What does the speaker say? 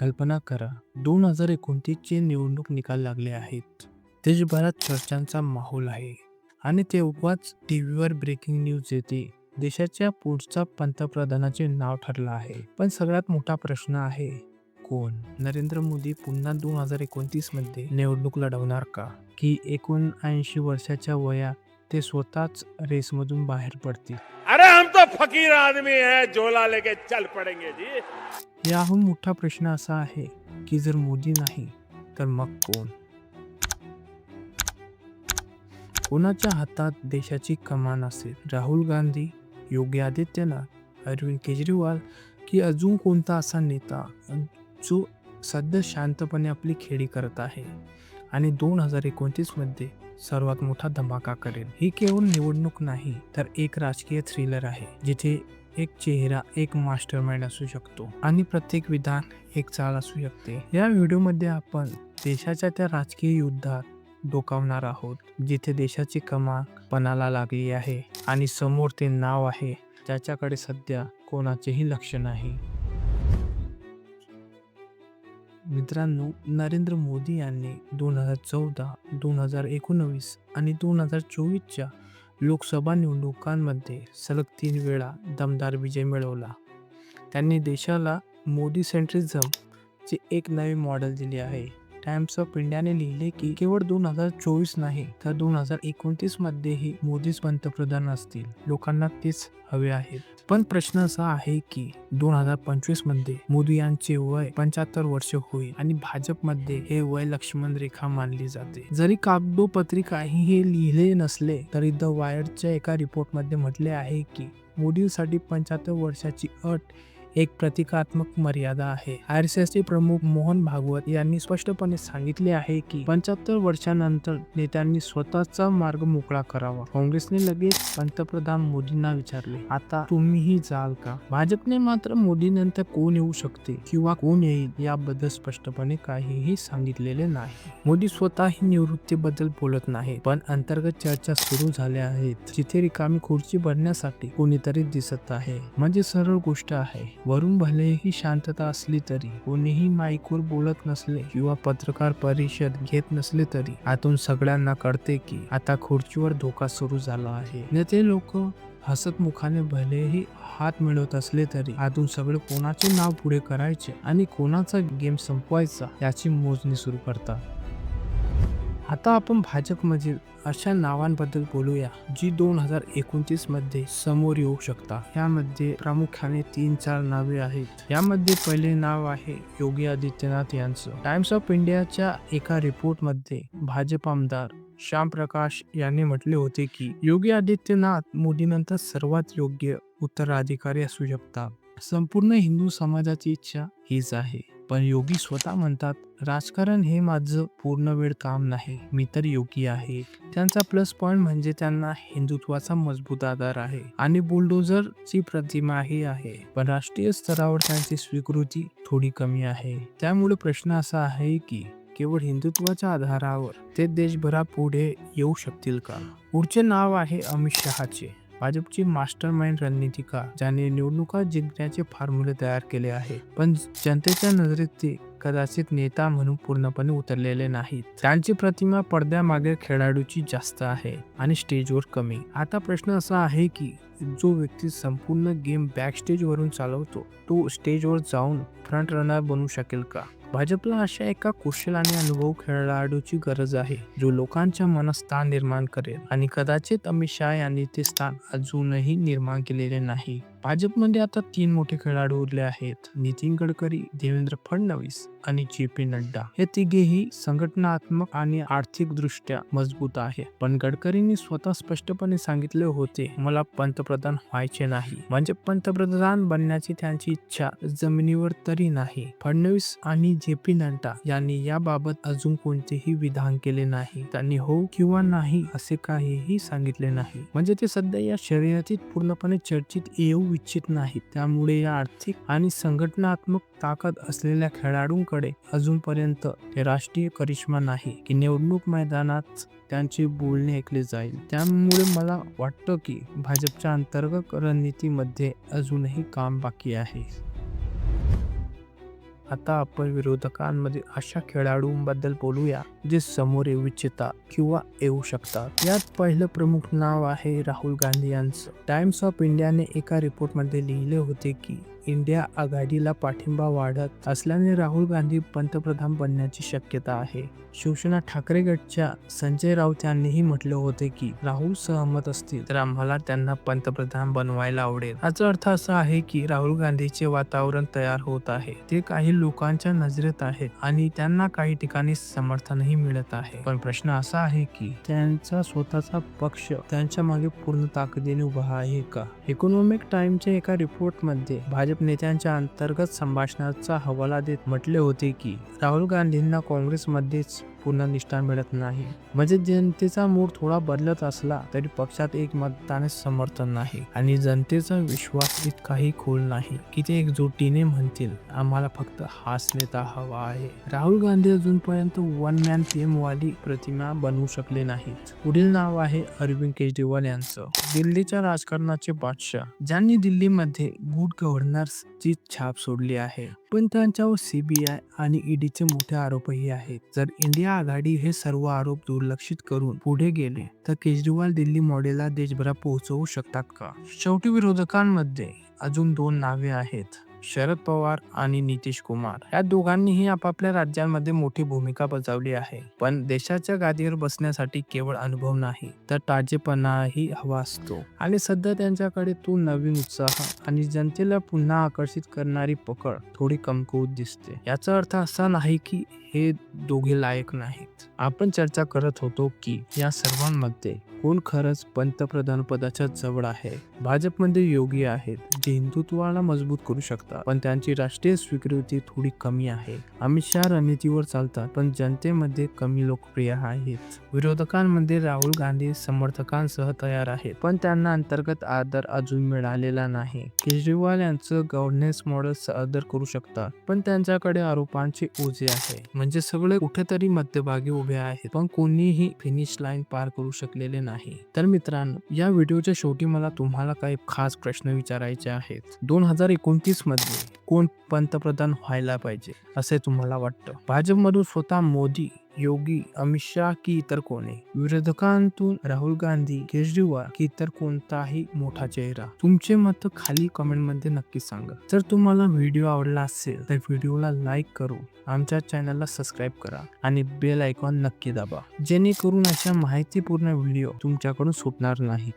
कल्पना करा दोन हजार एकोणतीसचे निवडणूक निकाल लागले आहेत. देशभरात चर्चांचा माहोल आहे आणि तेव्हाच टी व्हीवर ब्रेकिंग न्यूज येते. देशाच्या पुढचा पंतप्रधानाचे नाव ठरलं आहे. पण सगळ्यात मोठा प्रश्न आहे कोण? नरेंद्र मोदी पुन्हा दोन हजार एकोणतीसमध्ये निवडणूक लढवणार का? की एकोणऐंशी वर्षाच्या वयात ते स्वतःच रेसमधून बाहेर पडतील? फकीर आदमी है झोला लेके चल पड़ेंगे जी। याहून मोठा प्रश्न असा आहे की जर मोदी नाही तर मग कोण? कोणाच्या हातात देशाची कमान असेल? राहुल गांधी योगी आदित्यनाथ अरविंद केजरीवाल की अजून कोणता असा नेता जो सध्या शांतपणे आपली खेळी करत आहे? आणि दोन हजार एकोणतीसमध्ये सर्वात मोठा धमाका करेल. ही केवळ निवडणूक नाही तर एक राजकीय थ्रिलर आहे जिथे एक चेहरा एक मास्टर माइंड असू शकतो आणि प्रत्येक विधान एक चाल असू शकते. या व्हिडिओमध्ये आपण देशाच्या त्या राजकीय युद्धात डोकावणार आहोत जिथे देशाची कमान पणाला लागली आहे आणि समोर ते नाव आहे ज्याच्याकडे सध्या कोणाचेही लक्ष नाही. मित्रांनो नरेंद्र मोदी यांनी दोन हजार चौदा दोन हजार एकोणवीस आणि दोन हजार चोवीसच्या लोकसभा निवडणुकांमध्ये सलग तीन वेळा दमदार विजय मिळवला. त्यांनी देशाला मोदी सेंट्रिझमचे एक नवे मॉडेल दिले आहे. टाइम्स ऑफ इंडियाने लिहिले की केवळ दोन हजार चोवीस नाही तर दोन हजार एकोणतीस मध्येही मोदीच पंतप्रधान असतील. लोकांना तेच हवे आहेत पण प्रश्न असा आहे की दोन हजार पंचवीसमध्ये मोदी यांचे वय पंच्याहत्तर वर्ष होईल आणि भाजपमध्ये हे वय लक्ष्मण रेखा मानली जाते. जरी कागदोपत्री काही हे लिहिले नसले तरी द वायरच्या एका रिपोर्टमध्ये म्हटले आहे की मोदींसाठी पंच्याहत्तर वर्षाची अट एक प्रतिकात्मक मर्यादा आहे. आर एस प्रमुख मोहन भागवत यांनी स्पष्टपणे सांगितले आहे की पंच्याहत्तर वर्षानंतर नेत्यांनी स्वतःचा मार्ग मोकळा करावा. काँग्रेसने लगेच पंतप्रधान मोदींना विचारले आता तुम्हीही जाल का? भाजपने मात्र मोदी नंतर कोण येऊ शकते किंवा कोण येईल याबद्दल स्पष्टपणे काहीही सांगितलेले नाही. मोदी स्वतःही निवृत्तीबद्दल बोलत नाही पण अंतर्गत चर्चा सुरू झाल्या आहेत. जिथे रिकामी खुर्ची भरण्यासाठी कोणीतरी दिसत आहे. म्हणजे सरळ गोष्ट आहे. वरून भलेही शांतता असली तरी कोणीही माईकवर बोलत नसले किंवा पत्रकार परिषद घेत नसले तरी आतून सगळ्यांना कळते की आता खुर्चीवर धोका सुरू झाला आहे. नेते लोक हसत मुखाने भलेही हात मिळवत असले तरी आतून सगळे कोणाचे नाव पुढे करायचे आणि कोणाचा गेम संपवायचा याची मोजणी सुरू करतात. आता आपण भाजपमधील अशा नावांबद्दल बोलूया जी दोन हजार एकोणतीसमध्ये समोर येऊ शकता. यामध्ये प्रामुख्याने तीन चार नावे आहेत. यामध्ये पहिले नाव आहे योगी आदित्यनाथ यांचं. टाइम्स ऑफ इंडियाच्या एका रिपोर्टमध्ये भाजप आमदार श्याम प्रकाश यांनी म्हटले होते की योगी आदित्यनाथ मोदीनंतर सर्वात योग्य उत्तराधिकारी असू शकतात. संपूर्ण हिंदू समाजाची इच्छा हीच आहे. पण योगी स्वतः म्हणतात राजकारण हे माझं पूर्ण वेळ काम नाही. मी तर योगी आहे. त्यांचा प्लस पॉइंट म्हणजे त्यांना हिंदुत्वाचा मजबूत आधार आहे आणि बुलडोझरची प्रतिमाही आहे. पण राष्ट्रीय स्तरावर त्यांची स्वीकृती थोडी कमी आहे. त्यामुळे प्रश्न असा आहे की केवळ हिंदुत्वाच्या आधारावर ते देशभरा पुढे येऊ शकतील का? पुढचे नाव आहे अमित शहाचे. भाजपची मास्टर माइंड रणनीतिका ज्याने निवडणुका जिंकण्याचे फॉर्म्युले तयार केले आहे पण जनतेच्या नजरेत ते कदाचित नेता म्हणून पूर्णपणे उतरलेले नाहीत. त्यांची प्रतिमा पडद्यामागे खेळाडूची जास्त आहे आणि स्टेजवर कमी. आता प्रश्न असा आहे की जो व्यक्ती संपूर्ण गेम बॅक स्टेजवरून चालवतो तो स्टेजवर जाऊन फ्रंट रनर बनू शकेल का? भाजपला अशा एका कुशल आणि अनुभव खेळाडूची गरज आहे जो लोकांच्या मनात स्थान निर्माण करेल. आणि कदाचित अमित शहा यांनी ते स्थान अजूनही निर्माण केलेले नाही. भाजपमध्ये आता तीन मोठे खेळाडू उरले आहेत. नितीन गडकरी देवेंद्र फडणवीस आणि जे पी नड्डा. हे तिघेही संघटनात्मक आणि आर्थिक दृष्ट्या मजबूत आहे. पण गडकरींनी स्वतः स्पष्टपणे सांगितले होते मला पंतप्रधान व्हायचे नाही. म्हणजे पंतप्रधान बनण्याची त्यांची इच्छा जमिनीवर तरी नाही. फडणवीस आणि जे पी नड्डा यांनी याबाबत अजून कोणतेही विधान केले नाही. त्यांनी हो किंवा नाही असे काहीही सांगितले नाही. म्हणजे ते सध्या या शर्यतीत पूर्णपणे चर्चित येऊ इच्छित नाहीत. त्यामुळे या आर्थिक आणि संघटनात्मक ताकद असलेल्या खेळाडूंकडे अजूनपर्यंत ते राष्ट्रीय करिश्मा नाही की निवडणूक मैदानात त्यांचे बोलणे ऐकले जाईल. त्यामुळे मला वाटतं की भाजपच्या अंतर्गत रणनीतीमध्ये अजूनही काम बाकी आहे. आता आपण विरोधकांमध्ये अशा खेळाडूंबद्दल बोलूया जे समोर येऊ इच्छितात किंवा येऊ शकतात. यात पहिलं प्रमुख नाव आहे राहुल गांधी यांचं. टाइम्स ऑफ इंडियाने एका रिपोर्टमध्ये लिहिले होते की इंडिया आघाडीला पाठिंबा वाढत असल्याने राहुल गांधी पंतप्रधान बनण्याची शक्यता आहे. शिवसेना ठाकरे गटच्या संजय राऊत यांनीही म्हटले होते की राहुल सहमत असतील तर आम्हाला त्यांना पंतप्रधान बनवायला आवडेल. याचा अर्थ असा आहे की राहुल गांधीचे वातावरण तयार होत आहे. ते काही लोकांच्या नजरेत आहे आणि त्यांना काही ठिकाणी समर्थनही मिळत आहे. पण प्रश्न असा आहे की त्यांचा स्वतःचा पक्ष त्यांच्या मागे पूर्ण ताकदीने उभा आहे का? इकॉनॉमिक टाइमच्या एका रिपोर्टमध्ये भाजप नेत्यांच्या अंतर्गत संभाषणाचा हवाला देत म्हटले होते की राहुल गांधींना काँग्रेसमध्येच पूर्ण निष्ठा मिळत नाही. म्हणजे जनतेचा मूड थोडा बदलत असला तरी पक्षात एक मतदाने समर्थन नाही आणि जनतेचा विश्वास इतकाही खोल नाही की ते एकजुटीने म्हणतील आम्हाला फक्त हाच नेता हवा आहे. राहुल गांधी अजूनपर्यंत वन मॅन पीएम वाली प्रतिमा बनवू शकले नाहीत. पुढील नाव आहे अरविंद केजरीवाल यांचं. दिल्लीच्या राजकारणाचे बादशाह ज्यांनी दिल्लीमध्ये गुड गव्हर्नर्सची छाप सोडली आहे. पण त्यांच्यावर सीबीआय आणि ईडीचे मोठे आरोपही आहेत. जर इंडिया आघाडी हे सर्व आरोप दुर्लक्षित करून पुढे गेले. तर केजरीवाल दिल्ली मॉडेलला देशभरात पोहोचवू शकतात का? शेवटी विरोधकांमध्ये अजून दोन नावे आहेत. शरद पवार आणि नितीश कुमार या दोघांनीही आपापल्या राज्यांमध्ये मोठी भूमिका बजावली आहे. पण देशाच्या गादीवर बसण्यासाठी केवळ अनुभव नाही तर ताजेपणाही हवा असतो. आणि सध्या त्यांच्याकडे तो नवीन उत्साह आणि जनतेला पुन्हा आकर्षित करणारी पकड थोडी कमकुवत दिसते. याचा अर्थ असा नाही की हे दोघे लायक नाहीत. आपण चर्चा करत होतो की या सर्वांमध्ये कोण खरंच पंतप्रधान पदाच्या जवळ आहे? भाजपमध्ये योगी आहेत जे हिंदुत्वाला मजबूत करू शकतात पण त्यांची राष्ट्रीय स्वीकृती थोडी कमी आहे. अमित शहा रणनीतीवर चालतात पण जनतेमध्ये कमी लोकप्रिय आहेत. विरोधकांमध्ये राहुल गांधी समर्थकांसह तयार आहेत पण त्यांना अंतर्गत आदर अजून मिळालेला नाही. केजरीवाल यांचं गव्हर्नन्स मॉडेल आदर करू शकतात पण त्यांच्याकडे आरोपांचे ओझे आहे. म्हणजे सगळे कुठेतरी मध्यभागी उभे आहेत पण कोणीही फिनिश लाईन पार करू शकलेले नाही. नाही तर मित्रांनो या व्हिडिओच्या शेवटी मला तुम्हाला काही खास प्रश्न विचारायचे आहेत. दोन हजार एकोणतीसमध्ये कोण पंतप्रधान व्हायला पाहिजे असे तुम्हाला वाटतं? भाजपमधून स्वतः मोदी योगी अमित शाह की इतर कोणी विरोधकांतून राहुल गांधी केजरीवाल की इतर कोणताही मोठा चेहरा. तुमचे मत खाली कमेंटमध्ये नक्की सांगा. जर तुम्हाला व्हिडिओ आवडला असेल तर व्हिडिओला लाईक करून आमच्या चॅनलला सबस्क्राईब करा आणि बेल आयकॉन नक्की दाबा. जेणेकरून अशा माहितीपूर्ण व्हिडिओ तुमच्याकडून सुटणार नाही.